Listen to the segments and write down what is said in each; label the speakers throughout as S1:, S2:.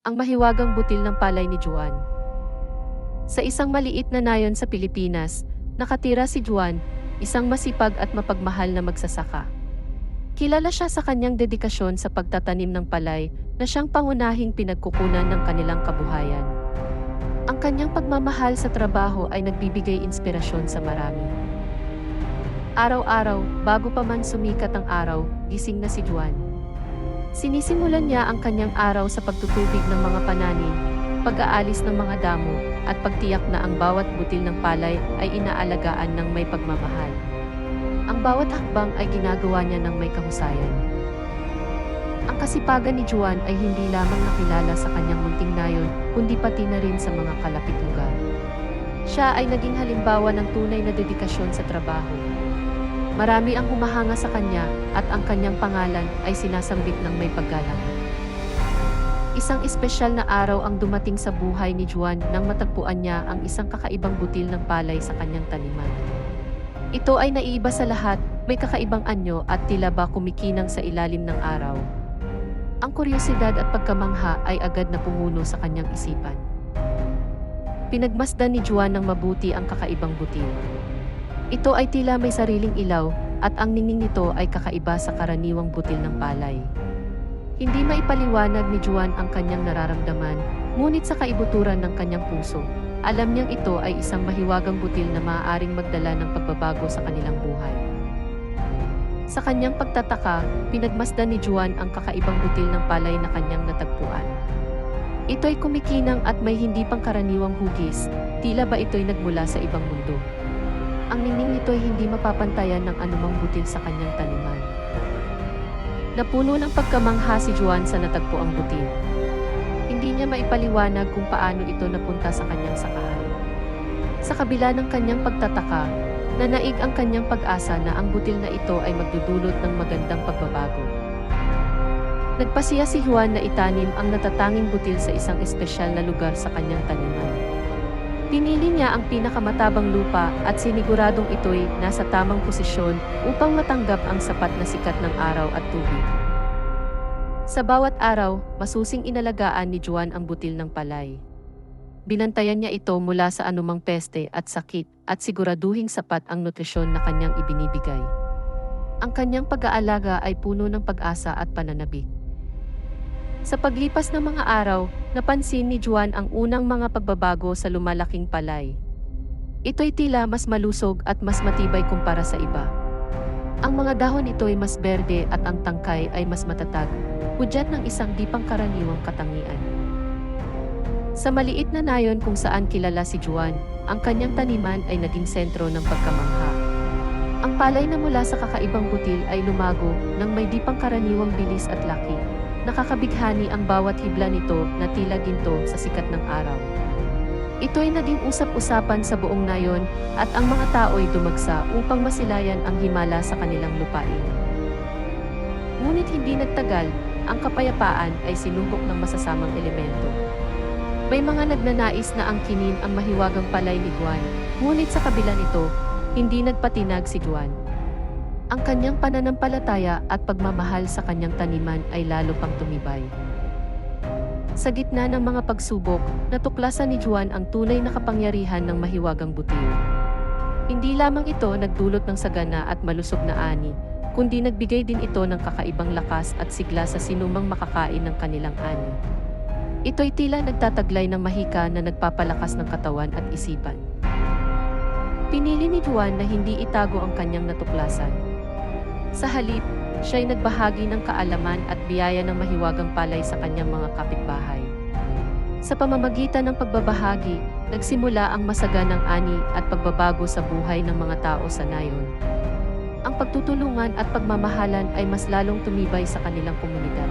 S1: ang mahiwagang butil ng palay ni Juan. Sa isang maliit na nayon sa Pilipinas, nakatira si Juan, isang masipag at mapagmahal na magsasaka. Kilala siya sa kanyang dedikasyon sa pagtatanim ng palay na siyang pangunahing pinagkukunan ng kanilang kabuhayan. Ang kanyang pagmamahal sa trabaho ay nagbibigay inspirasyon sa marami. Araw-araw, bago pa man sumikat ang araw, gising na si Juan. Sinisimulan niya ang kanyang araw sa pagtutubig ng mga pananim, pag-aalis ng mga damo, at pagtiyak na ang bawat butil ng palay ay inaalagaan ng may pagmamahal. Ang bawat hakbang ay ginagawa niya ng may kahusayan. Ang kasipagan ni Juan ay hindi lamang nakilala sa kanyang munting nayon, kundi pati na rin sa mga kalapit lugar. Siya ay naging halimbawa ng tunay na dedikasyon sa trabaho. Marami ang humahanga sa kanya at ang kanyang pangalan ay sinasambit ng may paggalang. Isang espesyal na araw ang dumating sa buhay ni Juan nang matagpuan niya ang isang kakaibang butil ng palay sa kanyang taniman. Ito ay naiiba sa lahat, may kakaibang anyo at tila ba kumikinang sa ilalim ng araw. Ang kuryosidad at pagkamangha ay agad na pumuno sa kanyang isipan. Pinagmasdan ni Juan ng mabuti ang kakaibang butil. Ito ay tila may sariling ilaw at ang ningning nito ay kakaiba sa karaniwang butil ng palay. Hindi maipaliwanag ni Juan ang kanyang nararamdaman, ngunit sa kaibuturan ng kanyang puso, alam niyang ito ay isang mahiwagang butil na maaaring magdala ng pagbabago sa kanilang buhay. Sa kanyang pagtataka, pinagmasdan ni Juan ang kakaibang butil ng palay na kanyang natagpuan. Ito'y kumikinang at may hindi pangkaraniwang hugis, tila ba ito'y nagmula sa ibang mundo. Ang ningning nito'y hindi mapapantayan ng anumang butil sa kanyang taniman. Napuno ng pagkamangha si Juan sa natagpuang butil. Hindi niya maipaliwanag kung paano ito napunta sa kanyang sakahan. Sa kabila ng kanyang pagtataka, nanaig ang kanyang pag-asa na ang butil na ito ay magdudulot ng magandang pagbabago. Nagpasiya si Juan na itanim ang natatanging butil sa isang espesyal na lugar sa kanyang taniman. Pinili niya ang pinakamatabang lupa at siniguradong ito'y nasa tamang posisyon upang matanggap ang sapat na sikat ng araw at tubig. Sa bawat araw, masusing inalagaan ni Juan ang butil ng palay. Binantayan niya ito mula sa anumang peste at sakit at siguraduhing sapat ang nutrisyon na kanyang ibinibigay. Ang kanyang pag-aalaga ay puno ng pag-asa at pananabik. Sa paglipas ng mga araw, napansin ni Juan ang unang mga pagbabago sa lumalaking palay. Ito'y tila mas malusog at mas matibay kumpara sa iba. Ang mga dahon ito'y mas berde at ang tangkay ay mas matatag, hudyat ng isang di pangkaraniwang katangian. Sa maliit na nayon kung saan kilala si Juan, ang kanyang taniman ay naging sentro ng pagkamangha. Ang palay na mula sa kakaibang butil ay lumago ng may di pangkaraniwang bilis at laki. Nakakabighani ang bawat hibla nito na tila ginto sa sikat ng araw. Ito'y naging usap-usapan sa buong nayon at ang mga tao'y dumagsa upang masilayan ang himala sa kanilang lupain. Ngunit hindi nagtagal, ang kapayapaan ay sinubok ng masasamang elemento. May mga nagnanais na angkinin ang mahiwagang palay ni Juan, ngunit sa kabila nito, hindi nagpatinag si Juan. Ang kanyang pananampalataya at pagmamahal sa kanyang taniman ay lalo pang tumibay. Sa gitna ng mga pagsubok, natuklasan ni Juan ang tunay na kapangyarihan ng mahiwagang butil. Hindi lamang ito nagdulot ng sagana at malusog na ani, kundi nagbigay din ito ng kakaibang lakas at sigla sa sinumang makakain ng kanilang ani. Ito'y tila nagtataglay ng mahika na nagpapalakas ng katawan at isipan. Pinili ni Juan na hindi itago ang kanyang natuklasan. Sa halip, siya'y nagbahagi ng kaalaman at biyaya ng mahiwagang palay sa kanyang mga kapitbahay. Sa pamamagitan ng pagbabahagi, nagsimula ang masaganang ani at pagbabago sa buhay ng mga tao sa nayon. Ang pagtutulungan at pagmamahalan ay mas lalong tumibay sa kanilang komunidad.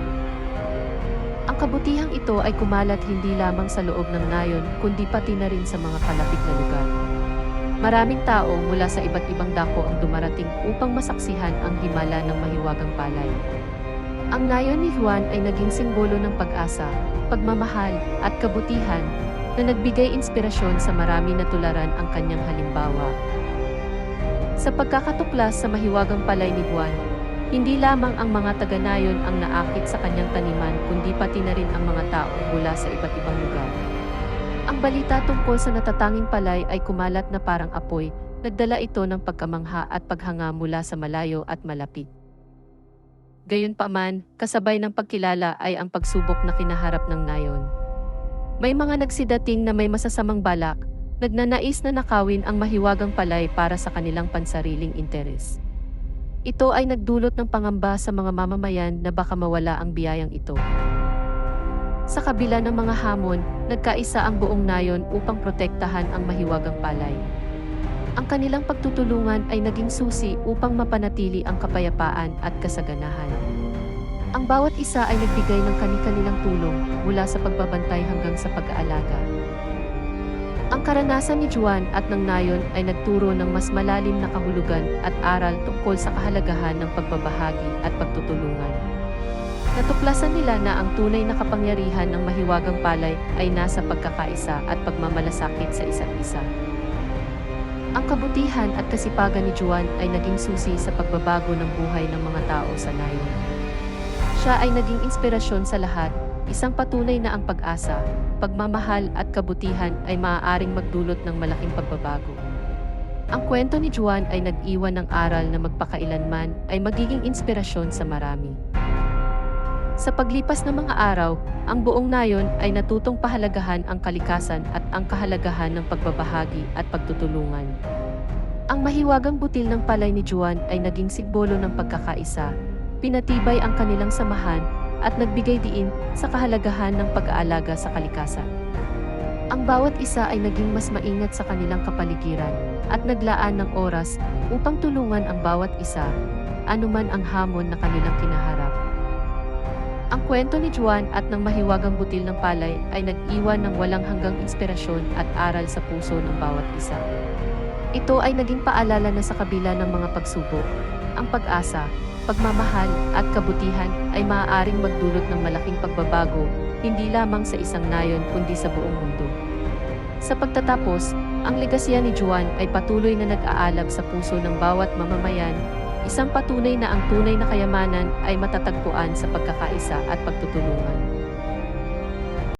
S1: Ang kabutihang ito ay kumalat hindi lamang sa loob ng nayon kundi pati na rin sa mga kalapit na lugar. Maraming tao mula sa iba't ibang dako ang dumarating upang masaksihan ang himala ng mahiwagang palay. Ang nayon ni Juan ay naging simbolo ng pag-asa, pagmamahal, at kabutihan na nagbigay inspirasyon sa marami na tularan ang kanyang halimbawa. Sa pagkakatuklas sa mahiwagang palay ni Juan, Hindi lamang ang mga taga-nayon ang naakit sa kanyang taniman kundi pati na rin ang mga tao mula sa iba't ibang lugar. Ang balita tungkol sa natatanging palay ay kumalat na parang apoy, nagdala ito ng pagkamangha at paghanga mula sa malayo at malapit. Gayunpaman, kasabay ng pagkilala ay ang pagsubok na kinaharap ng nayon. May mga nagsidating na may masasamang balak, nagnanais na nakawin ang mahiwagang palay para sa kanilang pansariling interes. Ito ay nagdulot ng pangamba sa mga mamamayan na baka mawala ang biyayang ito. Sa kabila ng mga hamon, nagkaisa ang buong nayon upang protektahan ang mahiwagang palay. Ang kanilang pagtutulungan ay naging susi upang mapanatili ang kapayapaan at kasaganahan. Ang bawat isa ay nagbigay ng kani-kanilang tulong mula sa pagbabantay hanggang sa pag-aalaga. Ang karanasan ni Juan at ng Nayon ay nagturo ng mas malalim na kahulugan at aral tungkol sa kahalagahan ng pagbabahagi at pagtutulungan. Natuklasan nila na ang tunay na kapangyarihan ng mahiwagang palay ay nasa pagkakaisa at pagmamalasakit sa isa't isa. Ang kabutihan at kasipagan ni Juan ay naging susi sa pagbabago ng buhay ng mga tao sa Nayon. Siya ay naging inspirasyon sa lahat, isang patunay na ang pag-asa, pagmamahal at kabutihan ay maaaring magdulot ng malaking pagbabago. Ang kwento ni Juan ay nag-iwan ng aral na magpakailanman ay magiging inspirasyon sa marami. Sa paglipas ng mga araw, ang buong nayon ay natutong pahalagahan ang kalikasan at ang kahalagahan ng pagbabahagi at pagtutulungan. Ang mahiwagang butil ng palay ni Juan ay naging simbolo ng pagkakaisa, pinatibay ang kanilang samahan at nagbigay diin sa kahalagahan ng pag-aalaga sa kalikasan. Ang bawat isa ay naging mas maingat sa kanilang kapaligiran at naglaan ng oras upang tulungan ang bawat isa, anuman ang hamon na kanilang kinaharap. Ang kwento ni Juan at ng mahiwagang butil ng palay ay nag-iwan ng walang hanggang inspirasyon at aral sa puso ng bawat isa. Ito ay naging paalala na sa kabila ng mga pagsubok, ang pag-asa, pagmamahal at kabutihan ay maaaring magdulot ng malaking pagbabago, hindi lamang sa isang nayon kundi sa buong mundo. Sa pagtatapos, ang legasya ni Juan ay patuloy na nag-aalab sa puso ng bawat mamamayan, isang patunay na ang tunay na kayamanan ay matatagpuan sa pagkakaisa at pagtutulungan.